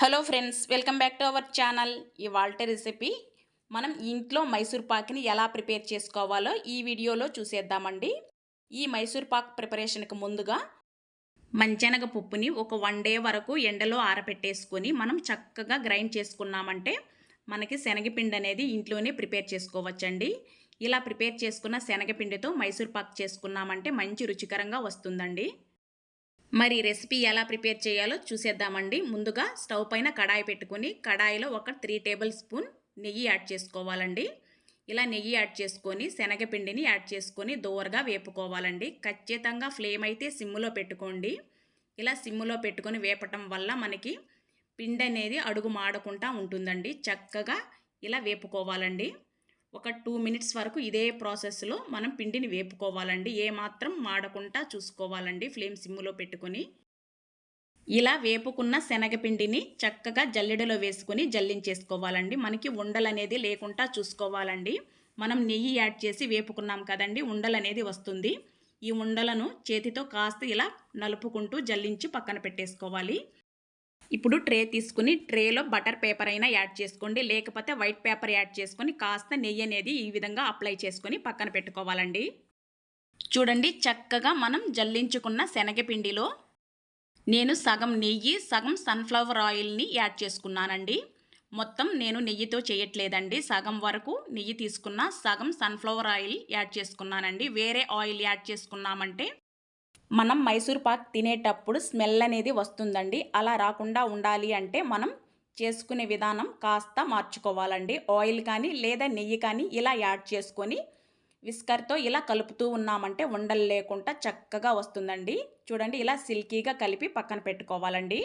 Hello friends welcome back to our channel ఇవాళ recipe మనం ఇంట్లో మైసూర్ పాక్ని ఎలా ప్రిపేర్ చేసుకోవాలో ఈ వీడియోలో చూసేద్దామండి. ఈ మైసూర్ పాక్ ప్రిపరేషన్కి ముందుగా మంచెనగ పప్పుని ఒక వన్ డే వరకు ఎండలో ఆరబెట్టేసుకొని మనం చక్కగా గ్రైండ్ చేసుకున్నామంటే మనకి శనగపిండి అనేది ఇంట్లోనే ప్రిపేర్ చేసుకోవచ్చండి. ఇలా ప్రిపేర్ చేసుకున్న శనగపిండితో మైసూర్ పాక్ చేసుకున్నామంటే మంచి రుచికరంగా వస్తుందండి. మరి రెసిపీ ఎలా ప్రిపేర్ చేయాలో చూసేద్దామండి. ముందుగా స్టవ్ పైన కడాయి పెట్టుకుని కడాయిలో ఒక త్రీ టేబుల్ స్పూన్ నెయ్యి యాడ్ చేసుకోవాలండి. ఇలా నెయ్యి యాడ్ చేసుకొని శనగపిండిని యాడ్ చేసుకొని దోరగా వేపుకోవాలండి. ఖచ్చితంగా ఫ్లేమ్ అయితే సిమ్ములో పెట్టుకోండి. ఇలా సిమ్ములో పెట్టుకొని వేపటం వల్ల మనకి పిండి అనేది అడుగు మాడకుండా ఉంటుందండి. చక్కగా ఇలా వేపుకోవాలండి. ఒక టూ మినిట్స్ వరకు ఇదే ప్రాసెస్లో మనం పిండిని వేపుకోవాలండి. ఏమాత్రం మాడకుండా చూసుకోవాలండి ఫ్లేమ్ సిమ్ములో పెట్టుకొని. ఇలా వేపుకున్న శనగపిండిని చక్కగా జల్లెడలో వేసుకొని జల్లించేసుకోవాలండి. మనకి ఉండలు అనేది లేకుండా చూసుకోవాలండి. మనం నెయ్యి యాడ్ చేసి వేపుకున్నాం కదండి ఉండలు అనేది వస్తుంది. ఈ ఉండలను చేతితో కాస్త ఇలా నలుపుకుంటూ జల్లించి పక్కన పెట్టేసుకోవాలి. ఇప్పుడు ట్రే తీసుకుని ట్రేలో బటర్ పేపర్ అయినా యాడ్ చేసుకోండి. లేకపోతే వైట్ పేపర్ యాడ్ చేసుకొని కాస్త నెయ్యి అనేది ఈ విధంగా అప్లై చేసుకొని పక్కన పెట్టుకోవాలండి. చూడండి చక్కగా మనం జల్లించుకున్న శనగపిండిలో నేను సగం నెయ్యి సగం సన్ఫ్లవర్ ఆయిల్ని యాడ్ చేసుకున్నానండి. మొత్తం నేను నెయ్యితో చేయట్లేదండి. సగం వరకు నెయ్యి తీసుకున్న సగం సన్ఫ్లవర్ ఆయిల్ యాడ్ చేసుకున్నానండి. వేరే ఆయిల్ యాడ్ చేసుకున్నామంటే మనం మైసూర్ పాక్ తినేటప్పుడు స్మెల్ అనేది వస్తుందండి. అలా రాకుండా ఉండాలి అంటే మనం చేసుకునే విధానం కాస్త మార్చుకోవాలండి. ఆయిల్ కానీ లేదా నెయ్యి కానీ ఇలా యాడ్ చేసుకొని విస్కర్తో ఇలా కలుపుతూ ఉన్నామంటే ఉండలు లేకుండా చక్కగా వస్తుందండి. చూడండి ఇలా సిల్కీగా కలిపి పక్కన పెట్టుకోవాలండి.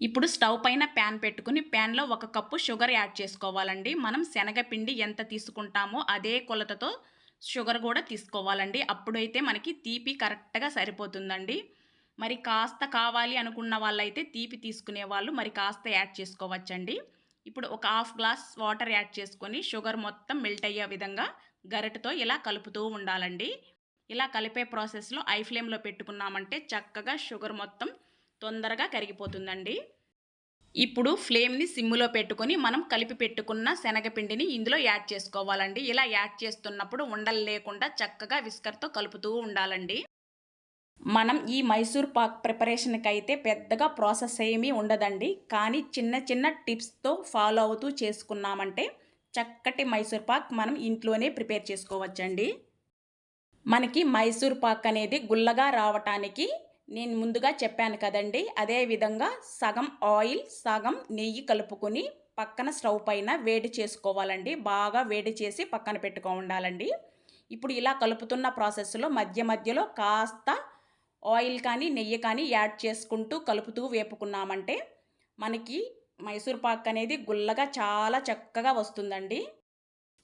ఇప్పుడు స్టవ్ పైన ప్యాన్ పెట్టుకుని ప్యాన్లో ఒక కప్పు షుగర్ యాడ్ చేసుకోవాలండి. మనం శనగపిండి ఎంత తీసుకుంటామో అదే కొలతతో షుగర్ కూడా తీసుకోవాలండి. అప్పుడైతే మనకి తీపి కరెక్ట్గా సరిపోతుందండి. మరి కాస్త కావాలి అనుకున్న వాళ్ళైతే తీపి తీసుకునే వాళ్ళు మరి కాస్త యాడ్ చేసుకోవచ్చండి. ఇప్పుడు ఒక హాఫ్ గ్లాస్ వాటర్ యాడ్ చేసుకొని షుగర్ మొత్తం మెల్ట్ అయ్యే విధంగా గరిటతో ఇలా కలుపుతూ ఉండాలండి. ఇలా కలిపే ప్రాసెస్లో ఐ ఫ్లేమ్లో పెట్టుకున్నామంటే చక్కగా షుగర్ మొత్తం తొందరగా కరిగిపోతుందండి. ఇప్పుడు ఫ్లేమ్ని సిమ్ములో పెట్టుకొని మనం కలిపి పెట్టుకున్న శనగపిండిని ఇందులో యాడ్ చేసుకోవాలండి. ఇలా యాడ్ చేస్తున్నప్పుడు ఉండలు లేకుండా చక్కగా విస్కర్తో కలుపుతూ ఉండాలండి. మనం ఈ మైసూర్ పాక్ ప్రిపరేషన్కి అయితే పెద్దగా ప్రాసెస్ ఏమీ ఉండదండి. కానీ చిన్న చిన్న టిప్స్తో ఫాలో అవుతూ చేసుకున్నామంటే చక్కటి మైసూర్ పాక్ మనం ఇంట్లోనే ప్రిపేర్ చేసుకోవచ్చండి. మనకి మైసూర్ పాక్ అనేది గుల్లగా రావటానికి నేను ముందుగా చెప్పాను కదండి అదే విధంగా సగం ఆయిల్ సగం నెయ్యి కలుపుకొని పక్కన స్టవ్ పైన వేడి చేసుకోవాలండి. బాగా వేడి చేసి పక్కన పెట్టుకో ఉండాలండి. ఇప్పుడు ఇలా కలుపుతున్న ప్రాసెస్లో మధ్య మధ్యలో కాస్త ఆయిల్ కానీ నెయ్యి కానీ యాడ్ చేసుకుంటూ కలుపుతూ వేపుకున్నామంటే మనకి మైసూర్ పాక్ అనేది గుల్లగా చాలా చక్కగా వస్తుందండి.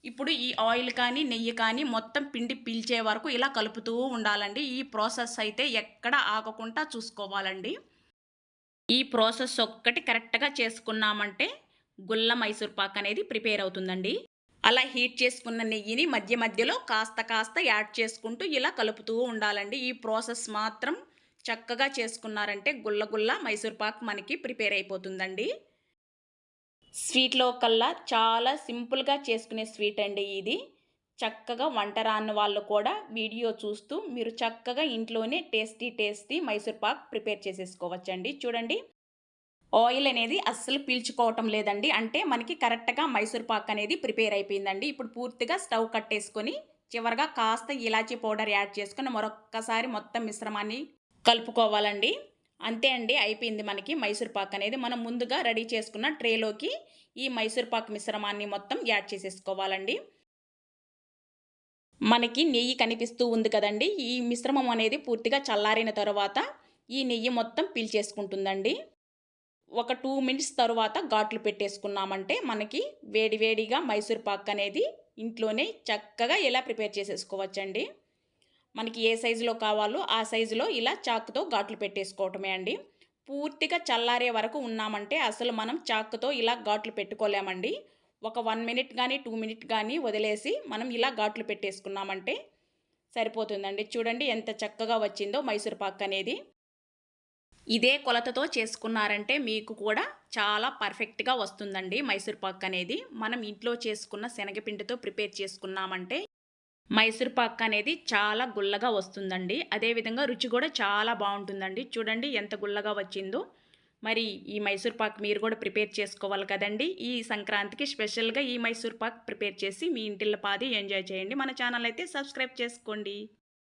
ఇప్పుడు ఈ ఆయిల్ కానీ నెయ్యి కానీ మొత్తం పిండి పీల్చే వరకు ఇలా కలుపుతూ ఉండాలండి. ఈ ప్రాసెస్ అయితే ఎక్కడ ఆగకుండా చూసుకోవాలండి. ఈ ప్రాసెస్ ఒక్కటి కరెక్ట్గా చేసుకున్నామంటే గుల్ల మైసూర్ పాక్ అనేది ప్రిపేర్ అవుతుందండి. అలా హీట్ చేసుకున్న నెయ్యిని మధ్య మధ్యలో కాస్త కాస్త యాడ్ చేసుకుంటూ ఇలా కలుపుతూ ఉండాలండి. ఈ ప్రాసెస్ మాత్రం చక్కగా చేసుకున్నారంటే గుల్ల గుల్ల మైసూర్ పాక్ మనకి ప్రిపేర్ అయిపోతుందండి. స్వీట్లో కల్లా చాలా సింపుల్గా చేసుకునే స్వీట్ అండి ఇది. చక్కగా వంట రాని వాళ్ళు కూడా వీడియో చూస్తూ మీరు చక్కగా ఇంట్లోనే tasty tasty Mysore pak prepare చేసేసుకోవచ్చండి. చూడండి. ఆయిల్ అనేది అస్సలు పీల్చుకోవటం లేదండి. అంటే మనకి కరెక్ట్గా మైసూర్ పాక్ అనేది ప్రిపేర్ అయిపోయిందండి. ఇప్పుడు పూర్తిగా స్టవ్ కట్టేసుకొని చివరిగా కాస్త ఇలాచీ పౌడర్ యాడ్ చేసుకుని మరొక్కసారి మొత్తం మిశ్రమాన్ని కలుపుకోవాలండి. అంతే అండి అయిపోయింది మనకి మైసూర్ పాక్ అనేది. మనం ముందుగా రెడీ చేసుకున్న ట్రేలోకి ఈ మైసూర్ పాక్ మిశ్రమాన్ని మొత్తం యాడ్ చేసేసుకోవాలండి. మనకి నెయ్యి కనిపిస్తూ ఉంది కదండి. ఈ మిశ్రమం అనేది పూర్తిగా చల్లారిన తర్వాత ఈ నెయ్యి మొత్తం పీల్చేసుకుంటుందండి ఒక టూ మినిట్స్ తర్వాత ఘాట్లు పెట్టేసుకున్నామంటే మనకి వేడివేడిగా మైసూర్ పాక్ అనేది ఇంట్లోనే చక్కగా ఎలా ప్రిపేర్ చేసేసుకోవచ్చండి. మనకి ఏ సైజులో కావాలో ఆ సైజులో ఇలా చాకుతో ఘాట్లు పెట్టేసుకోవటమే అండి. పూర్తిగా చల్లారే వరకు ఉన్నామంటే అసలు మనం చాకుతో ఇలా ఘాట్లు పెట్టుకోలేమండి. ఒక వన్ మినిట్ కానీ టూ మినిట్ కానీ వదిలేసి మనం ఇలా ఘాట్లు పెట్టేసుకున్నామంటే సరిపోతుందండి. చూడండి ఎంత చక్కగా వచ్చిందో మైసూర్ పాక్ అనేది. ఇదే కొలతతో చేసుకున్నారంటే మీకు కూడా చాలా పర్ఫెక్ట్గా వస్తుందండి మైసూర్ పాక్ అనేది. మనం ఇంట్లో చేసుకున్న శనగపిండితో ప్రిపేర్ చేసుకున్నామంటే మైసూర్ పాక్ అనేది చాలా గుల్లగా వస్తుందండి. అదేవిధంగా రుచి కూడా చాలా బాగుంటుందండి. చూడండి ఎంత గుల్లగా వచ్చిందో. మరి ఈ మైసూర్ పాక్ మీరు కూడా ప్రిపేర్ చేసుకోవాలి కదండి. ఈ సంక్రాంతికి స్పెషల్గా ఈ మైసూర్ పాక్ ప్రిపేర్ చేసి మీ ఇంటిల్ల పాది ఎంజాయ్ చేయండి. మన ఛానల్ అయితే సబ్స్క్రైబ్ చేసుకోండి.